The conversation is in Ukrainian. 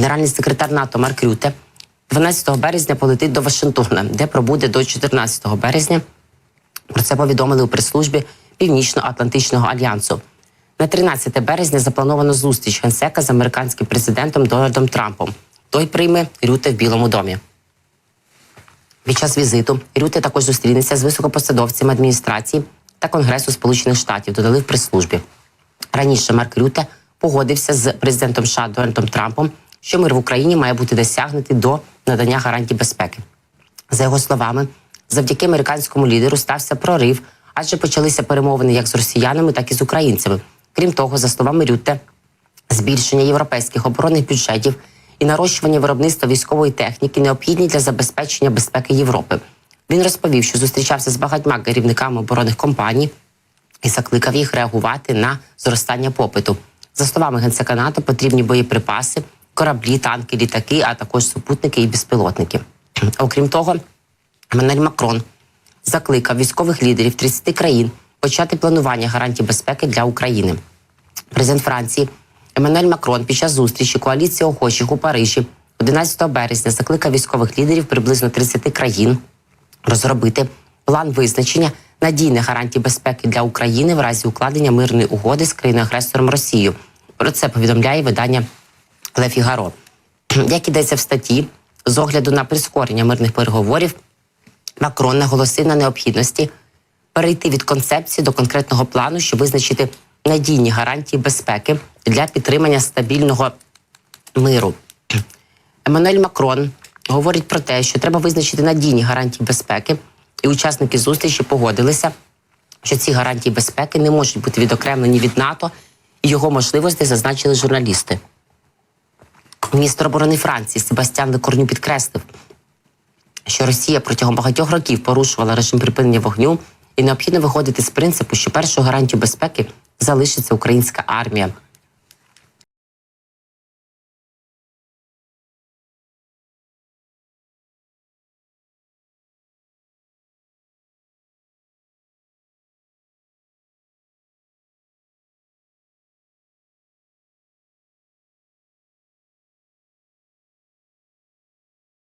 Генеральний секретар НАТО Марк Рюте 12 березня полетить до Вашингтона, де пробуде до 14 березня. Про це повідомили у прес-службі Північно-Атлантичного альянсу. На 13 березня заплановано зустріч генсека з американським президентом Дональдом Трампом. Той прийме Рюте в Білому домі. Під час візиту Рюте також зустрінеться з високопосадовцями адміністрації та Конгресу Сполучених Штатів, додали в прес-службі. Раніше Марк Рюте погодився з президентом США Дональдом Трампом, що мир в Україні має бути досягнутий до надання гарантій безпеки. За його словами, завдяки американському лідеру стався прорив, адже почалися перемовини як з росіянами, так і з українцями. Крім того, за словами Рютте, збільшення європейських оборонних бюджетів і нарощування виробництва військової техніки необхідні для забезпечення безпеки Європи. Він розповів, що зустрічався з багатьма керівниками оборонних компаній і закликав їх реагувати на зростання попиту. За словами генсека НАТО, потрібні боєприпаси, кораблі, танки, літаки, а також супутники і безпілотники. Окрім того, Еммануель Макрон закликав військових лідерів 30 країн почати планування гарантій безпеки для України. Президент Франції Еммануель Макрон під час зустрічі коаліції охочих у Парижі 11 березня закликав військових лідерів приблизно 30 країн розробити план визначення надійних гарантій безпеки для України в разі укладення мирної угоди з країною-агресором Росією. Про це повідомляє видання Ле Фігаро. Як ідеться в статті, з огляду на прискорення мирних переговорів, Макрон наголосив на необхідності перейти від концепції до конкретного плану, щоб визначити надійні гарантії безпеки для підтримання стабільного миру. Еммануель Макрон говорить про те, що треба визначити надійні гарантії безпеки, і учасники зустрічі погодилися, що ці гарантії безпеки не можуть бути відокремлені від НАТО і його можливостей зазначили журналісти. Міністр оборони Франції Себастьян Лекорню підкреслив, що Росія протягом багатьох років порушувала режим припинення вогню, і необхідно виходити з принципу, що першою гарантією безпеки залишиться українська армія.